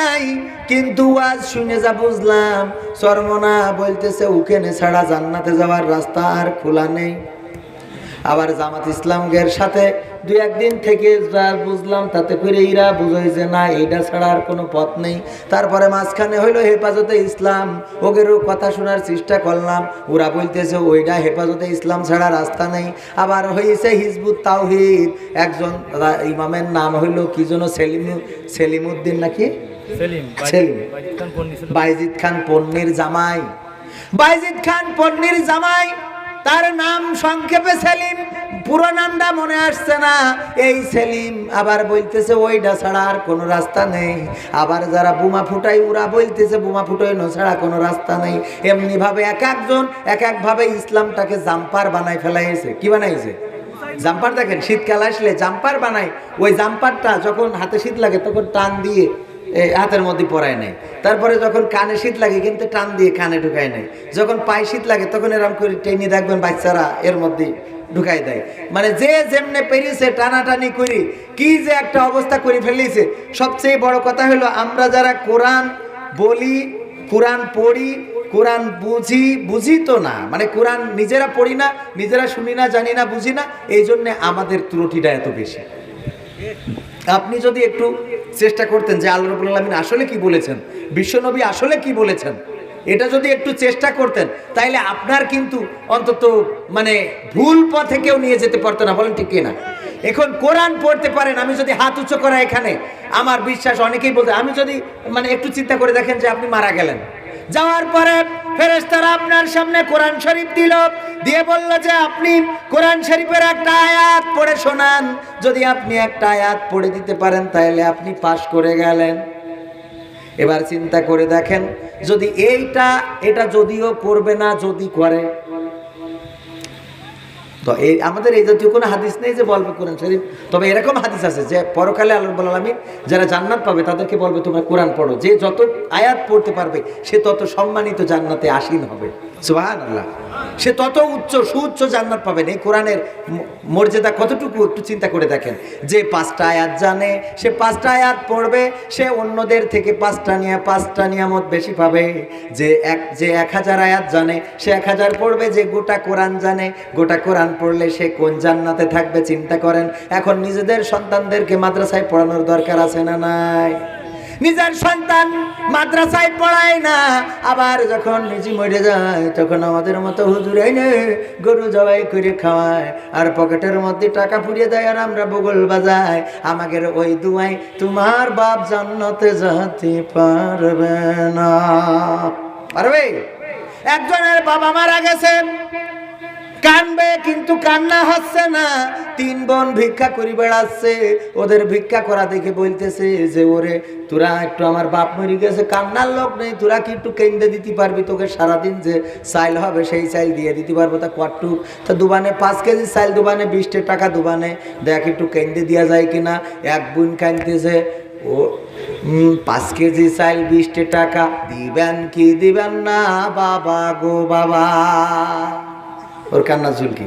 নাই, কিন্তু আজ শুনে যা বুঝলাম চরমনা বলতেছে, উকেনে ছাড়া জান্নাতে যাওয়ার রাস্তা আর খোলা নেই। আবার জামাত ইসলামের সাথে দু একদিন থেকে যা বুঝলাম, তাতে করে এরা বুঝাই যে না এইটা ছাড়া আর কোনো পথ নেই। তারপরে মাঝখানে হইল হেফাজতে ইসলাম। ওদেরও কথা শোনার চেষ্টা করলাম। ওরা বলতেছে ওইটা হেফাজতে ইসলাম ছাড়া রাস্তা নেই। আবার হয়েছে হিজবুত তাওহিদ। একজন, ইমামের নাম হইল, কি যেন সেলিম সেলিমউদ্দিন নাকি? সেলিম। বাইজিদ খান পন্নির জামাই। বাইজিদ খান পন্নির জামাই। তার নাম সংক্ষেপে সেলিম। পুরো নামটা মনে আসছে না। এই সেলিম আবার বলতেছে ওইটা ছাড়া আর কোনো রাস্তা নেই। আবার যারা বোমা ফুটাই ওরা বলতেছে বোমা ফুটাইনো ছাড়া কোনো রাস্তা নেই। এমনি ভাবে এক একজন এক এক ভাবে ইসলামটাকে জাম্পার বানাই ফেলাইছে। কি বানাইছে? জাম্পার দেখেন শীতকাল আসলে জাম্পার বানায়। ওই জাম্পারটা যখন হাতে শীত লাগে তখন টান দিয়ে হাতের মধ্যে পরায় নেয় তারপরে যখন কানে শীত লাগে, কিন্তু টান দিয়ে কানে ঢুকায় নেয় যখন পায়ে শীত লাগে, তখন এরকম করে টেনে দেখবেন বাচ্চারা এর মধ্যে ঢুকাই দেয়। মানে যে যেমনে পেরিয়েছে টানাটানি করি, কি যে একটা অবস্থা করে ফেলিছে। সবচেয়ে বড় কথা হলো, আমরা যারা কোরআন বলি, কোরআন পড়ি, কোরআন বুঝি বুঝি তো না। মানে কোরআন নিজেরা পড়ি না, নিজেরা শুনি না, জানি না, বুঝি না এই জন্যে আমাদের ত্রুটিটা এত বেশি। আপনি যদি একটু চেষ্টা করতেন যে আল্লাহ রবুল আলমিন আসলে কি বলেছেন, বিশ্বনবী আসলে কি বলেছেন, এটা যদি একটু চেষ্টা করতেন, তাইলে আপনার কিন্তু অন্তত মানে ভুল পথে কেউ নিয়ে যেতে পারতো না, বলেন ঠিক না? এখন কোরআন পড়তে পারেন, আমি যদি হাত উঁচু করা এখানে, আমার বিশ্বাস অনেকেই বলতে, আমি যদি মানে একটু চিন্তা করে দেখেন যে আপনি মারা গেলেন। যাওয়ার পরে ফেরেস্তারা আপনার সামনে কোরআন শরীফ দিল, দিয়ে বলল যে আপনি কোরআন শরীফের একটা আয়াত পড়ে শোনান। যদি আপনি একটা আয়াত পড়ে দিতে পারেন, তাহলে আপনি পাশ করে গেলেন। এবার চিন্তা করে দেখেন, যদি এইটা, এটা যদিও করবে না, যদি করে তো এই আমাদের এই জাতীয় কোনো হাদিস নেই যে বলবে কোরআন শরীফ। তবে এরকম হাদিস আছে যে পরকালে আল্লাহ আলমিন যারা জান্নাত পাবে তাদেরকে বলবে, তোমরা কোরআন পড়ো। যে যত আয়াত পড়তে পারবে, সে তত সম্মানিত জান্নাতে আসীন হবে। সুবাহান আল্লাহ সে তত উচ্চ, সুউচ্চ জান্নাত পাবেন এই কোরআনের মর্যাদা কতটুকু একটু চিন্তা করে দেখেন। যে পাঁচটা আয়াত জানে, সে পাঁচটা আয়াত পড়বে, সে অন্যদের থেকে পাঁচটা নিয়ে পাঁচটা নিয়ামত বেশি পাবে। যে এক যে এক হাজার আয়াত জানে, সে এক হাজার পড়বে। যে গোটা কোরআন জানে, গোটা কোরআন পড়লে সে কোন জান্নাতে থাকবে চিন্তা করেন, এখন নিজেদের সন্তানদেরকে মাদ্রাসায় পড়ানোর দরকার আছে না নাই? নিজের সন্তান মাদ্রাসায় পড়ায় না, আবার যখন নিজে মরে যায়, তখন আমাদের মতো হুজুর এনে গরু জবাই করে খাওয়ায়, আর পকেটের মধ্যে টাকা পুড়িয়ে দেয়, আর আমরা বগল বাজাই। আমাদের ওই দুয়াই তোমার বাপ জান্নাতে যেতে পারবে না। পারবে? একজনের বাবা মারা গেছে কানবে, কিন্তু কান্না হচ্ছে না। তিন বোন ভিক্ষা করি বেড়াচ্ছে। ওদের ভিক্ষা করা দেখে বলতেছে যে, ওরে, তোরা একটু আমার বাপ মরি গেছে, কান্নার লোক নেই। তোরা কি একটু কেন্দ্রে দিতে পারবি? তোকে সারাদিন যে চাইল হবে, সেই চাইল দিয়ে দিতে পারব। তা কটুক তা দুবানে পাঁচ কেজি চাইল, দুবানে বিশটা টাকা দুবানে। দেখ একটু কেন্দ্রে দেওয়া যায় কিনা? এক বোন কানতেছে ও পাঁচ কেজি চাইল বিশটা টাকা দিবেন কি দিবেন না, বাবা গো বাবা। ওর কান্না ঝুলকি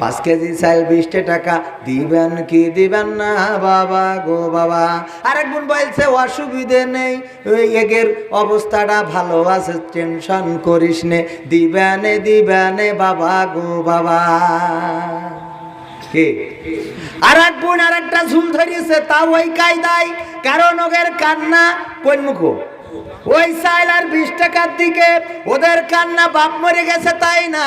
পাঁচ কেজি চাল, বিশটা টাকা, দিবেন কি দিবেন না বাবা গো বাবা। আরেক বোন বলছে, অসুবিধে নেই, ওই এগের অবস্থাটা ভালো আছে, টেনশন করিস নে, দিবেনে দিবেনে বাবা গো বাবা। কি? আর এক বোন আর একটা ঝুল ধরিয়েছে তা ওই কায়দায়, কারণ ওগের কান্না কোন মুখো। ওই সাইল আর বিশ টাকার দিকে ওদের কান্না বাপ মরে গেছে তাই না?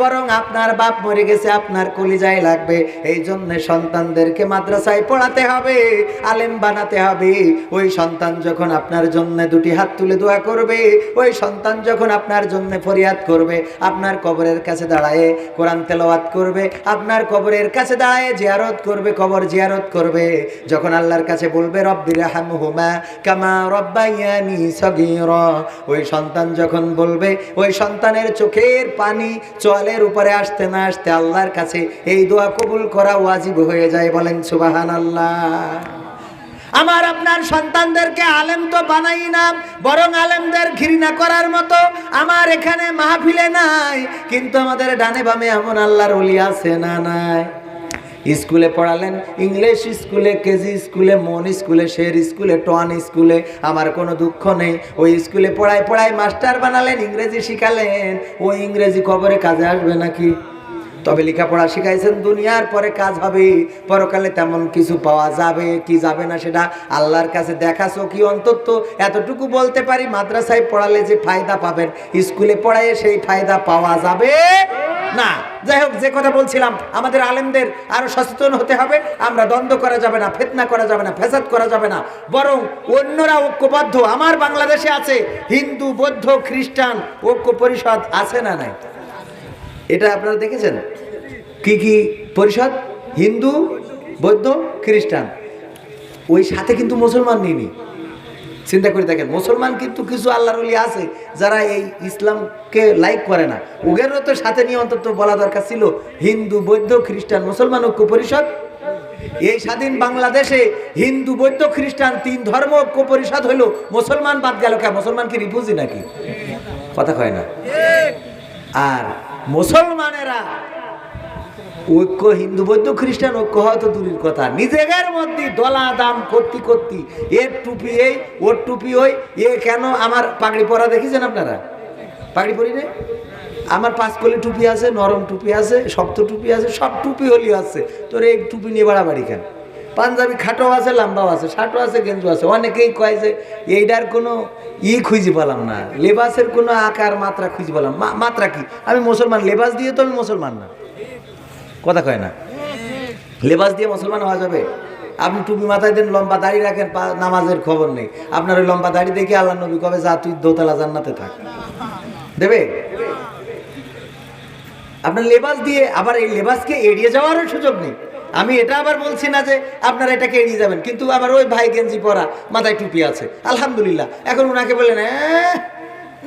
বরং আপনার বাপ মরে গেছে, আপনার কলিজায় লাগবে। এই জন্য সন্তানদেরকে মাদ্রাসায় পড়াতে হবে, আলেম বানাতে হবে। ওই সন্তান যখন আপনার জন্য দুটি হাত তুলে দোয়া করবে, ওই সন্তান যখন আপনার জন্য ফরিয়াদ করবে, আপনার কবরের কাছে দাঁড়ায় কোরআন তেলাওয়াত করবে, আপনার কবরের কাছে দাঁড়ায় জিয়ারত করবে, কবর জিয়ারত করবে। যখন আল্লাহর কাছে বলবে রব্বির হামহুমা কামা রব্বাইয়ানি ওই সন্তান যখন বলবে, ওই সন্তানের চোখের পানি চোয়ালের উপরে আসতে না আসতে আল্লাহর কাছে এই দোয়া কবুল করা ওয়াজিব হয়ে যায় বলেন, সুবহানাল্লাহ। আমার আপনার সন্তানদেরকে আলেম তো বানাই না, বরং আলেমদের ঘৃণা করার মতো আমার এখানে মাহফিলে নাই, কিন্তু আমাদের ডানে বামে এমন আল্লাহর অলি আছে না নাই? স্কুলে পড়ালেন, ইংলিশ স্কুলে, কেজি স্কুলে, মন স্কুলে, শের স্কুলে, টন স্কুলে, আমার কোনো দুঃখ নেই। ওই স্কুলে পড়ায় পড়ায় মাস্টার বানালেন, ইংরেজি শিখালেন। ওই ইংরেজি খবরে কাজে আসবে নাকি? তবে লেখাপড়া শিখাইছেন দুনিয়ার, পরে কাজ হবে, পরকালে তেমন কিছু পাওয়া যাবে, কি যাবে না সেটা আল্লাহর কাছে দেখাছো কি অন্তত এতটুকু বলতে পারি, মাদ্রাসায় পড়ালে যে ফায়দা পাবেন, স্কুলে পড়ায় সেই ফায়দা পাওয়া যাবে না। যাই হোক, যে কথা বলছিলাম, আমাদের আলেমদের আরও সচেতন হতে হবে, আমরা দ্বন্দ্ব করা যাবে না, ফেতনা করা যাবে না ফেসাদ করা যাবে না, বরং অন্যরা ঐক্যবদ্ধ, আমার বাংলাদেশে আছে, হিন্দু, বৌদ্ধ, খ্রিস্টান, ঐক্য পরিষদ আছে না নাই? এটা আপনারা দেখেছেন? কি কি পরিষদ? হিন্দু, বৌদ্ধ, খ্রিস্টান। ওই সাথে কিন্তু মুসলমান নিনি চিন্তা করে দেখেন, মুসলমান কিন্তু কিছু আল্লাহর আছে যারা এই ইসলামকে লাইক করে না। ওদেরও তো সাথে নিয়ে অন্তত বলা দরকার ছিল, হিন্দু, বৌদ্ধ, খ্রিস্টান, মুসলমান ঐক্য পরিষদ। এই স্বাধীন বাংলাদেশে হিন্দু, বৌদ্ধ, খ্রিস্টান তিন ধর্ম ঐক্য পরিষদ হইল, মুসলমান বাদ গেল কে? মুসলমান কি রিফুজি নাকি? কথা কয় না। আর মুসলমানেরা। ঐক্য হিন্দু, বৌদ্ধ, খ্রিস্টান, ঐক্য হয়তো দূরের কথা। নিজেদের মধ্যে দলা দাম করতে করতে, এর টুপি এই, ওর টুপি ওই, এ কেন আমার পাগড়ি পরা দেখেছেন আপনারা? পাগড়ি পরি রে আমার পাঁচকলি টুপি আছে, নরম টুপি আছে, শক্ত টুপি আছে, সব টুপি হলি আছে। তোর এই টুপি নিয়ে বাড়াবাড়ি কেন? পাঞ্জাবি খাটো আছে, লম্বাও আছে, শার্টও আছে গেঞ্জু আছে। অনেকেই কয় যে এইটার কোনো ই খুঁজে পেলাম না। লেবাসের কোনো আকার, মাত্রা খুঁজে পেলাম। মাত্রা কি? আমি মুসলমান, লেবাস দিয়ে তো আমি মুসলমান না। কথা কয় না? লেবাস দিয়ে মুসলমান হওয়া যাবে? আপনি টুপি মাথায় দেন, লম্বা দাড়ি রাখেন নামাজের খবর নেই। আপনার ওই লম্বা দাড়ি দেখে আল্লাহ নবী কবে যা তুই দোতলা জান্নাতে থাক। দেবে? আপনার লেবাস দিয়ে আবার এই লেবাসকে এড়িয়ে যাওয়ারও সুযোগ নেই। আমি এটা আবার বলছি না যে আপনারা এটাকে এড়িয়ে যাবেন কিন্তু আবার ওই ভাই গেঞ্জি পরা মাথায় টুপি আছে। আলহামদুলিল্লাহ। এখন ওনাকে বললেন "হ্যাঁ,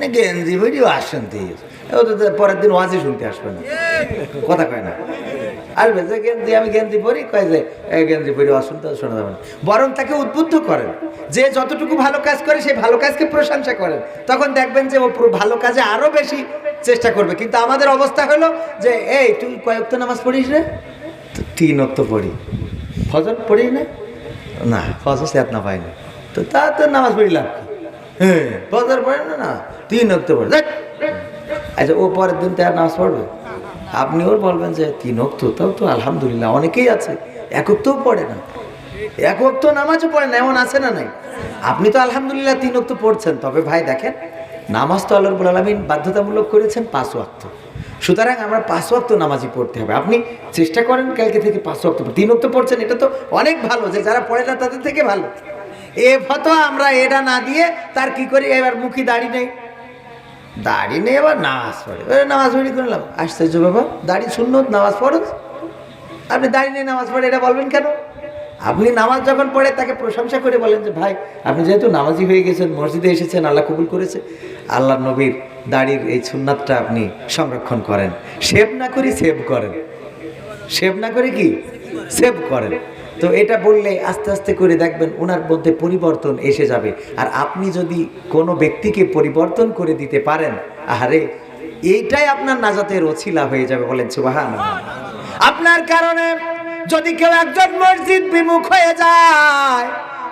গেঞ্জি ভিডিও আসেন ও তো পরের দিন ওয়াজি শুনতে আসবে না। কথা কয় না। আসবে যে গেঞ্জি আমি গেঞ্জি পরি কয় যে গেঞ্জি পরি অশুনতে শোনা যাবে না। বরং তাকে উদ্বুদ্ধ করেন যে যতটুকু ভালো কাজ করে সেই ভালো কাজকে প্রশংসা করেন। তখন দেখবেন যে ও ভালো কাজে আরও বেশি চেষ্টা করবে। কিন্তু আমাদের অবস্থা হলো যে এই তুই কয়েক তো নামাজ পড়িস রে? তো তিন অক্ত পড়ি। ফজর পড়ি না? না, ফজর সে না পাই না তো তা তো নামাজ পড়ি লাভ হ্যাঁ ফজর পড়ে না না, তিন অক্ত পড়ে। আচ্ছা ও পরের দিন তো আর নামাজ পড়বে? আপনি ওর বলবেন যে তিন অক্ত, তাও তো আলহামদুলিল্লাহ, অনেকেই আছে। এক অক্তও পড়ে না। এক অক্ত নামাজও পড়ে না, এমন আছে না নাই? আপনি তো আলহামদুলিল্লাহ তিন অক্ত পড়ছেন। তবে ভাই দেখেন, নামাজ তো আল্লাহ আলমিন বাধ্যতামূলক করেছেন পাঁচ ওয়াক্ত সুতরাং আমরা পাঁচ ওয়াক্ত নামাজি পড়তে হবে। আপনি চেষ্টা করেন কালকে থেকে পাঁচ ওয়াক্ত তিন অক্ত পড়ছেন, এটা তো অনেক ভালো যে যারা পড়ে না তাদের থেকে ভালো। এ ফতোয়া আমরা এটা না দিয়ে তার কি করি? এবার মুখী দাড়ি নেই। দাড়ি নেই এবার নামাজ পড়ে। নামাজ পড়ি করলাম আশ্চর্য বাবা, দাড়ি শূন্য নামাজ পড়ো। আপনি দাড়ি নিয়ে নামাজ পড়ে, এটা বলবেন কেন? আপনি নামাজ যখন পড়ে তাকে প্রশংসা করে বলেন যে, ভাই, আপনি যেহেতু নামাজি হয়ে গেছেন, মসজিদে এসেছেন, আল্লাহ কবুল করেছে। আল্লাহ নবীর দাড়ির এই সুন্নাতটা আপনি সংরক্ষণ করেন। সেভ না করি সেভ করেন। সেভ না করে কি? সেভ করেন। তো এটা বললে আস্তে আস্তে করে দেখবেন ওনার মধ্যে পরিবর্তন এসে যাবে। আর আপনি যদি কোনো ব্যক্তিকে পরিবর্তন করে দিতে পারেন, আহারে, এইটাই আপনার নাজাতের অছিলা হয়ে যাবে বলেন সুবাহান আপনার কারণে যদি কেউ একজন মসজিদ বিমুখ হয়ে যায়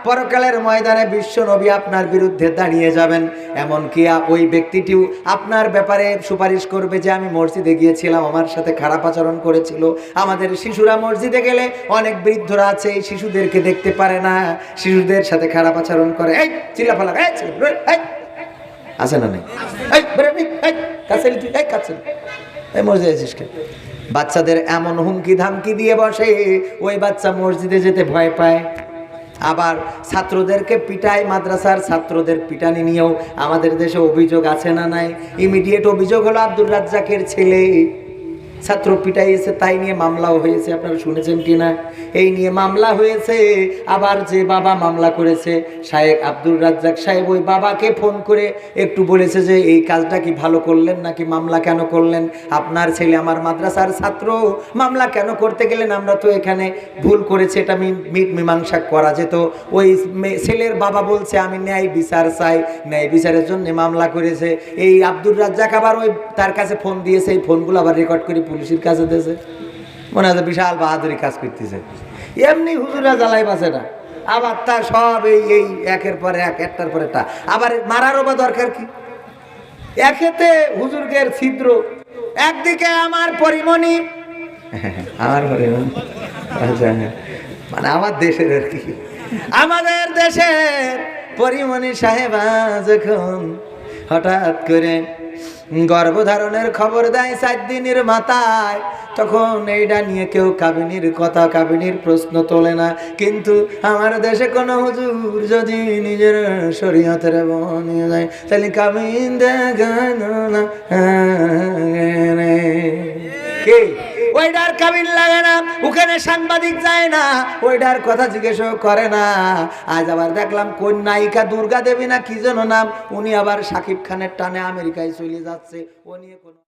পরকালের ময়দানে বিশ্ব নবী আপনার বিরুদ্ধে দাঁড়িয়ে যাবেন। এমনকি ওই ব্যক্তিটিও আপনার ব্যাপারে সুপারিশ করবে যে আমি মসজিদে গিয়েছিলাম, আমার সাথে খারাপ আচরণ করেছিল। আমাদের শিশুরা মসজিদে গেলে অনেক বৃদ্ধরা আছে, এই শিশুদেরকে দেখতে পারে না। শিশুদের সাথে খারাপ আচরণ করে। এই, চিল্লা এই আছে না নেই? আছিস? বাচ্চাদের এমন হুমকি ধামকি দিয়ে বসে, ওই বাচ্চা মসজিদে যেতে ভয় পায়। আবার ছাত্রদেরকে পিটায় মাদ্রাসার ছাত্রদের পিটানি নিয়েও আমাদের দেশে অভিযোগ আছে না নাই? ইমিডিয়েট অভিযোগ হলো আব্দুল রাজ্জাকের ছেলে। ছাত্র পিটাইয়েছে, তাই নিয়ে মামলাও হয়েছে, আপনারা শুনেছেন কিনা? এই নিয়ে মামলা হয়েছে। আবার যে বাবা মামলা করেছে, শায়েক আব্দুল রাজ্জাক সাহেব ওই বাবাকে ফোন করে একটু বলেছে যে, এই কাজটা কি ভালো করলেন নাকি মামলা কেন করলেন? আপনার ছেলে আমার মাদ্রাসার ছাত্র। মামলা কেন করতে গেলেন? আমরা তো এখানে ভুল করেছে, এটা মিট মীমাংসা করা যেত। ওই ছেলের বাবা বলছে, আমি ন্যায় বিচার চাই। ন্যায় বিচারের জন্য মামলা করেছে। এই আব্দুর রাজ্জাক আবার ওই তার কাছে ফোন দিয়েছে, এই ফোনগুলো আবার রেকর্ড করে পুলিশের কাছে দিয়েছে। মনে হয় বিশাল বাহাদুরি কাজ করতেছে। এমনি হুজুরা জ্বালাই বাসে না। আবার তার সব এই এই একের পর এক একটার পর একটা। আবার মারারও বা দরকার কি? একেতে হুজুরগের ছিদ্র। একদিকে আমার পরিমণি। আমার পরিমণি। আচ্ছা। মানে আমার দেশের আর কি। আমাদের দেশের পরিমণি সাহেবা যখন হঠাৎ করে গর্ভধারণের খবর দেয় সাত দিনের মাথায়। তখন এইটা নিয়ে কেউ কাবিনীর কথা, কাবিনীর প্রশ্ন তোলে না। কিন্তু আমার দেশে কোনো হুজুর যদি নিজের শরীয়তের বনিয়ে যায়, তাহলে কাবিন দেখানো না। কে? ওইটার কাবিন লাগে না, ওখানে সাংবাদিক যায় না ওইটার কথা জিজ্ঞেস করে না। আজ আবার দেখলাম কোন নায়িকা দুর্গা দেবী না কি যেন নাম, উনি আবার সাকিব খানের টানে আমেরিকায় চলে যাচ্ছে। ও নিয়ে কোনো